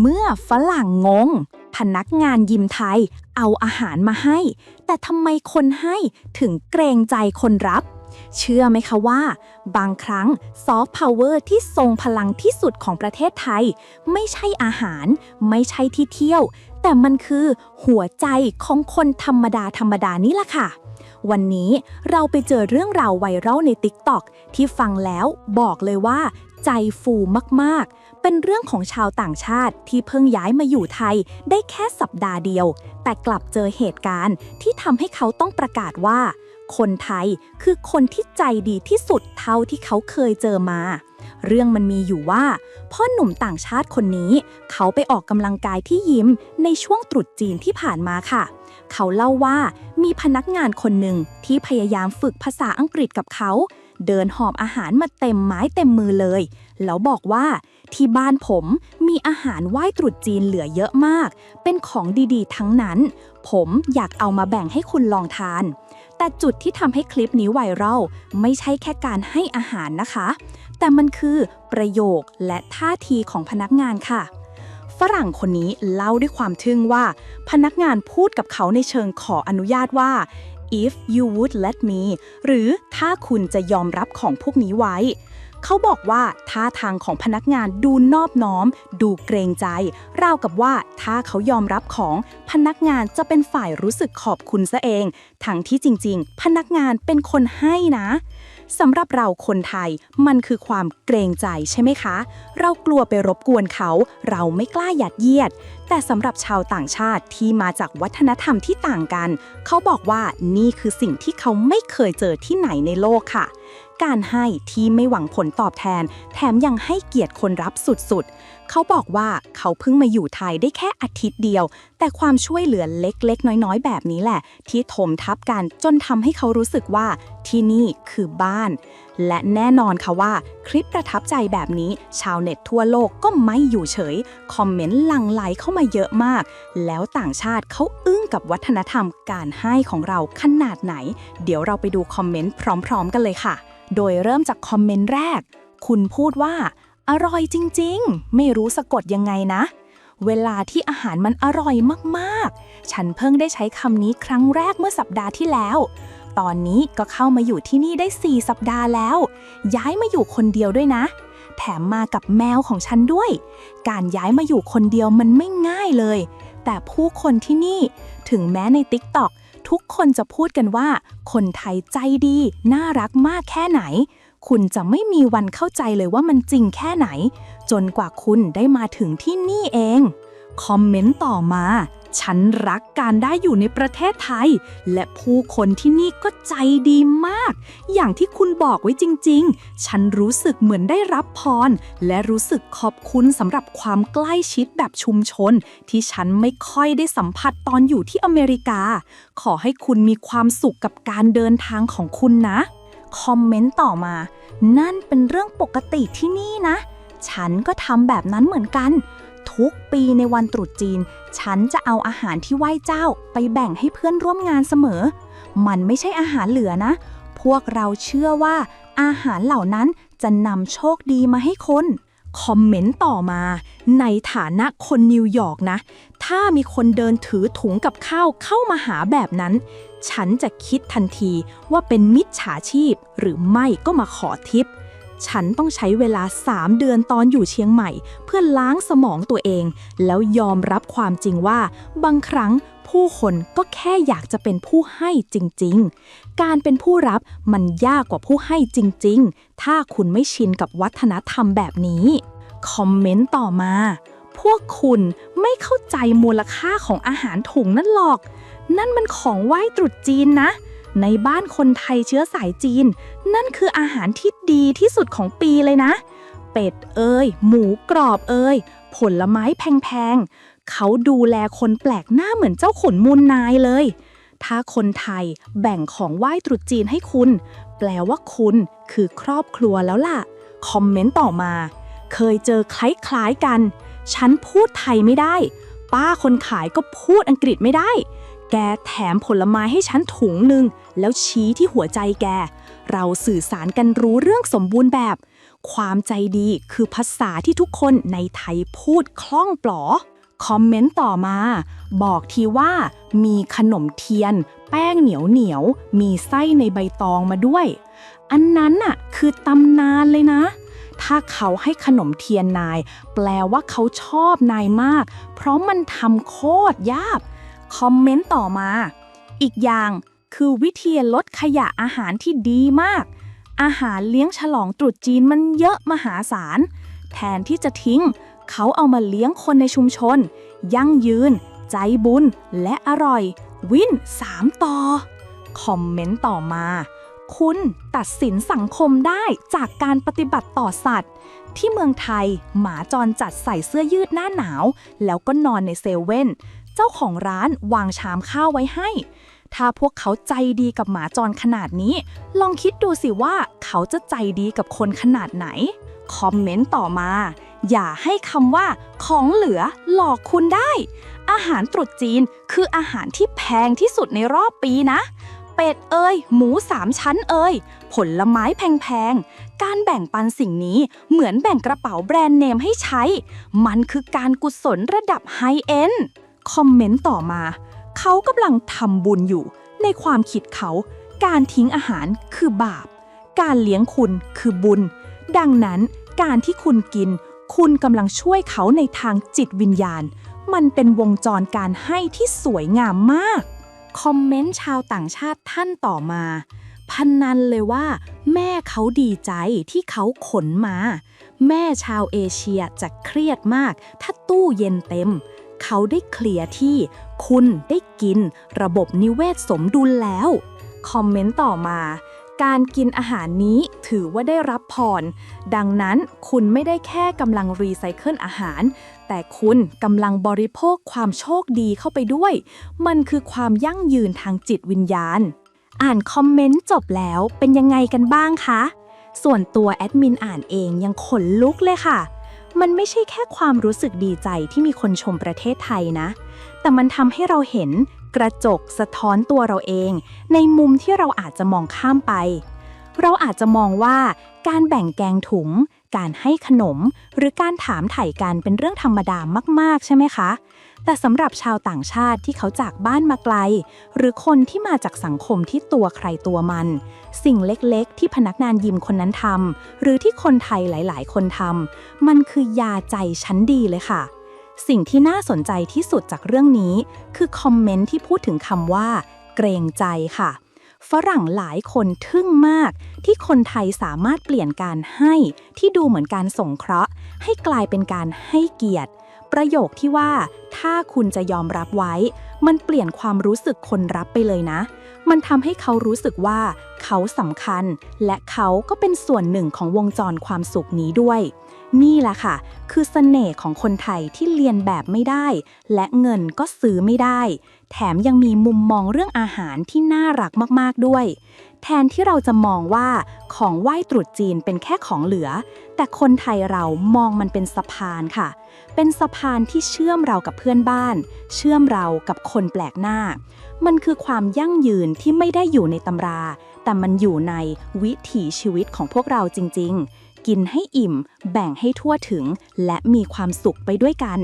เมื่อฝรั่งงง พนักงานยิมไทยเอาอาหารมาให้ แต่ทำไมคนให้ถึงเกรงใจคนรับ เชื่อไหมคะว่า บางครั้งซอฟต์พาวเวอร์ที่ทรงพลังที่สุดของประเทศไทย ไม่ใช่อาหาร ไม่ใช่ที่เที่ยว แต่มันคือหัวใจของคนธรรมดาธรรมดานี่แหละค่ะวันนี้เราไปเจอเรื่องราวไวรัลใน TikTok ที่ฟังแล้วบอกเลยว่า ใจฟูมากๆ เป็นเรื่องของชาวต่างชาติที่เพิ่งย้ายมาอยู่ไทยได้แค่สัปดาห์เดียว แต่กลับเจอเหตุการณ์ที่ทำให้เขาต้องประกาศว่า คนไทยคือคนที่ใจดีที่สุดเท่าที่เขาเคยเจอมา เรื่องมันมีอยู่ว่า พ่อหนุ่มต่างชาติคนนี้ เขาไปออกกำลังกายที่ยิมในช่วงตรุษจีนที่ผ่านมาค่ะเขาเล่าว่ามีพนักงานคนหนึ่งที่พยายามฝึกภาษาอังกฤษกับเขา เดินหอบอาหารมาเต็มไม้เต็มมือเลย แล้วบอกว่าที่บ้านผมมีอาหารไหว้ตรุษจีนเหลือเยอะมาก เป็นของดีๆ ทั้งนั้น ผมอยากเอามาแบ่งให้คุณลองทาน แต่จุดที่ทำให้คลิปนี้ไวรัลไม่ใช่แค่การให้อาหารนะคะ แต่มันคือประโยคและท่าทีของพนักงานค่ะฝรั่งคนนี้เล่าด้วยความทึ่งว่า พนักงานพูดกับเขาในเชิงขออนุญาตว่า if you would let me หรือถ้าคุณจะยอมรับของพวกนี้ไว้ เขาบอกว่าท่าทางของพนักงานดูนอบน้อม ดูเกรงใจ ราวกับว่าถ้าเขายอมรับของพนักงานจะเป็นฝ่ายรู้สึกขอบคุณซะเอง ทั้งที่จริง ๆ พนักงานเป็นคนให้นะ สำหรับเราคนไทยมันคือความเกรงใจใช่ไหมคะ เรากลัวไปรบกวนเขา เราไม่กล้าหยัดเยียด แต่สำหรับชาวต่างชาติที่มาจากวัฒนธรรมที่ต่างกัน เขาบอกว่านี่คือสิ่งที่เขาไม่เคยเจอที่ไหนในโลกค่ะ การให้ที่ไม่หวังผลตอบแทน แถมยังให้เกียรติคนรับสุดๆ เขาบอกว่าเขาเพิ่งมาอยู่ไทยได้แค่อาทิตย์เดียว แต่ความช่วยเหลือเล็กๆ น้อยๆ แบบนี้แหละ ที่ถมทับกันจนทำให้เขารู้สึกว่าที่นี่คือบ้าน และแน่นอนค่ะว่า คลิปประทับใจแบบนี้ ชาวเน็ตทั่วโลกก็ไม่อยู่เฉย คอมเมนต์หลั่งไหลเข้ามาเยอะมาก แล้วต่างชาติเขาอึ้งกับวัฒนธรรมการให้ของเราขนาดไหน เดี๋ยวเราไปดูคอมเมนต์พร้อม ๆ กันเลยค่ะ โดยเริ่มจากคอมเมนต์แรก คุณพูดว่า อร่อยจริงๆ ไม่รู้สะกดยังไงนะ เวลาที่อาหารมันอร่อยมากๆ ฉันเพิ่งได้ใช้คำนี้ครั้งแรกเมื่อสัปดาห์ที่แล้ว ตอนนี้ก็เข้ามาอยู่ที่นี่ได้ 4 สัปดาห์แล้ว ย้ายมาอยู่คนเดียวด้วยนะ แถมมากับแมวของฉันด้วย การย้ายมาอยู่คนเดียวมันไม่ง่ายเลย แต่ผู้คนที่นี่ถึงแม้ใน TikTok ทุกคนจะพูดกันว่า คนไทยใจดี น่ารักมากแค่ไหน คุณจะไม่มีวันเข้าใจเลยว่ามันจริงแค่ไหน จนกว่าคุณได้มาถึงที่นี่เอง คอมเมนต์ต่อมา ฉันรักการได้อยู่ในประเทศไทย และผู้คนที่นี่ก็ใจดีมาก อย่างที่คุณบอกไว้จริง ๆ ฉันรู้สึกเหมือนได้รับพร และรู้สึกขอบคุณสำหรับความใกล้ชิดแบบชุมชน ที่ฉันไม่ค่อยได้สัมผัสตอนอยู่ที่อเมริกา ขอให้คุณมีความสุขกับการเดินทางของคุณนะ คอมเมนต์ต่อมา นั่นเป็นเรื่องปกติที่นี่นะ ฉันก็ทำแบบนั้นเหมือนกัน ทุกปีในวันตรุษจีน ฉันจะเอาอาหารที่ไหว้เจ้าไปแบ่งให้เพื่อนร่วมงานเสมอ มันไม่ใช่อาหารเหลือนะ พวกเราเชื่อว่าอาหารเหล่านั้นจะนำโชคดีมาให้คน คอมเมนต์ต่อมา ในฐานะคนนิวยอร์กนะ ถ้ามีคนเดินถือถุงกับข้าวเข้ามาหาแบบนั้น ฉันจะคิดทันทีว่าเป็นมิจฉาชีพหรือไม่ก็มาขอทิป ฉันต้องใช้เวลา 3 เดือนตอนอยู่เชียงใหม่ เพื่อล้างสมองตัวเอง แล้วยอมรับความจริงว่า บางครั้งผู้คนก็แค่อยากจะเป็นผู้ให้จริง ๆ การเป็นผู้รับมันยากกว่าผู้ให้จริง ๆ ถ้าคุณไม่ชินกับวัฒนธรรมแบบนี้ คอมเมนต์ต่อมา พวกคุณไม่เข้าใจมูลค่าของอาหารถุงนั่นหรอก นั่นมันของไหว้ตรุษจีนนะ ในบ้านคนไทยเชื้อสายจีน นั่นคืออาหารที่ดีที่สุดของปีเลยนะ เป็ดเอ้ยหมูกรอบเอ้ยผลไม้แพงๆเขาดูแลคนแปลกหน้าเหมือนเจ้าขุนมูลนายเลย ถ้าคนไทยแบ่งของไหว้ตรุษจีนให้คุณ แปลว่าคุณคือครอบครัวแล้วล่ะ คอมเมนต์ต่อมา เคยเจอคล้ายๆกัน ฉันพูดไทยไม่ได้ ป้าคนขายก็พูดอังกฤษไม่ได้ แกแถมผลไม้ให้ฉันถุงหนึ่งแล้วชี้ที่หัวใจแก เราสื่อสารกันรู้เรื่องสมบูรณ์แบบ ความใจดีคือภาษาที่ทุกคนในไทยพูดคล่องปลอคอมเมนต์ต่อมา บอกทีว่า มีขนมเทียน แป้งเหนียวเหนียว มีไส้ในใบตองมาด้วย อันนั้นน่ะคือตำนานเลยนะ ถ้าเขาให้ขนมเทียนนาย แปลว่าเขาชอบนายมาก เพราะมันทำโคตรยาก คอมเมนต์ต่อมา อีกอย่างคือวิธีลดขยะอาหารที่ดีมาก อาหารเลี้ยงฉลองตรุษจีนมันเยอะมหาศาล แทนที่จะทิ้ง เขาเอามาเลี้ยงคนในชุมชน ยั่งยืน ใจบุญ และอร่อย วิน3ต่อ คอมเมนต์ต่อมา คุณตัดสินสังคมได้จากการปฏิบัติต่อสัตว์ ที่เมืองไทย หมาจรจัดใส่เสื้อยืดหน้าหนาว แล้วก็นอนในเซเว่น เจ้าของร้านวางชามข้าวไว้ให้ ถ้าพวกเขาใจดีกับหมาจรขนาดนี้ ลองคิดดูสิว่าเขาจะใจดีกับคนขนาดไหน คอมเมนต์ต่อมา อย่าให้คำว่าของเหลือหลอกคุณได้ อาหารตรุษจีนคืออาหารที่แพงที่สุดในรอบปีนะเป็ดเอ่ยหมูสามชั้นเอ่ยผลไม้แพงๆ การแบ่งปันสิ่งนี้เหมือนแบ่งกระเป๋าแบรนด์เนมให้ใช้ มันคือการกุศลระดับไฮเอ็น คอมเมนต์ต่อมา เขากำลังทำบุญอยู่ ในความคิดเขา การทิ้งอาหารคือบาป การเลี้ยงคุณคือบุญ ดังนั้นการที่คุณกิน คุณกำลังช่วยเขาในทางจิตวิญญาณ มันเป็นวงจรการให้ที่สวยงามมาก คอมเมนต์ชาวต่างชาติท่านต่อมา พันนันเลยว่า แม่เขาดีใจที่เขาขนมา แม่ชาวเอเชียจะเครียดมาก ถ้าตู้เย็นเต็ม เขาได้เคลียร์ที่คุณได้กินระบบนิเวศสมดุลแล้ว คอมเมนต์ต่อมา การกินอาหารนี้ถือว่าได้รับพร ดังนั้นคุณไม่ได้แค่กำลังรีไซเคิลอาหาร แต่คุณกำลังบริโภคความโชคดีเข้าไปด้วย มันคือความยั่งยืนทางจิตวิญญาณ อ่านคอมเมนต์จบแล้วเป็นยังไงกันบ้างคะ ส่วนตัวแอดมินอ่านเองยังขนลุกเลยค่ะ มันไม่ใช่แค่ความรู้สึกดีใจที่มีคนชมประเทศไทยนะ แต่มันทำให้เราเห็นกระจกสะท้อนตัวเราเอง ในมุมที่เราอาจจะมองข้ามไป เราอาจจะมองว่าการแบ่งแกงถุง การให้ขนม หรือการถามไถ่กันเป็นเรื่องธรรมดามาก ๆ ใช่ไหมคะ แต่สำหรับชาวต่างชาติที่เขาจากบ้านมาไกล หรือคนที่มาจากสังคมที่ตัวใครตัวมัน สิ่งเล็กๆ ที่พนักงานยิมคนนั้นทำหรือที่คนไทยหลาย ๆ คนทำมันคือยาใจชั้นดีเลยค่ะ สิ่งที่น่าสนใจที่สุดจากเรื่องนี้ คือคอมเมนต์ที่พูดถึงคำว่า เกรงใจค่ะฝรั่งหลายคนทึ่งมาก ที่คนไทยสามารถเปลี่ยนการให้ ที่ดูเหมือนการสงเคราะห์ ให้กลายเป็นการให้เกียรติ ประโยคที่ว่า ถ้าคุณจะยอมรับไว้ มันเปลี่ยนความรู้สึกคนรับไปเลยนะ มันทำให้เขารู้สึกว่า เขาสำคัญ และเขาก็เป็นส่วนหนึ่งของวงจรความสุขนี้ด้วย นี่แหละค่ะ คือเสน่ห์ของคนไทยที่เรียนแบบไม่ได้ และเงินก็ซื้อไม่ได้ แถมยังมีมุมมองเรื่องอาหารที่น่ารักมากๆด้วย แทนที่เราจะมองว่าของไหว้ตรุษจีนเป็นแค่ของเหลือ แต่คนไทยเรามองมันเป็นสะพานค่ะ เป็นสะพานที่เชื่อมเรากับเพื่อนบ้าน เชื่อมเรากับคนแปลกหน้า มันคือความยั่งยืนที่ไม่ได้อยู่ในตำรา แต่มันอยู่ในวิถีชีวิตของพวกเราจริง ๆ กินให้อิ่ม แบ่งให้ทั่วถึง และมีความสุขไปด้วยกัน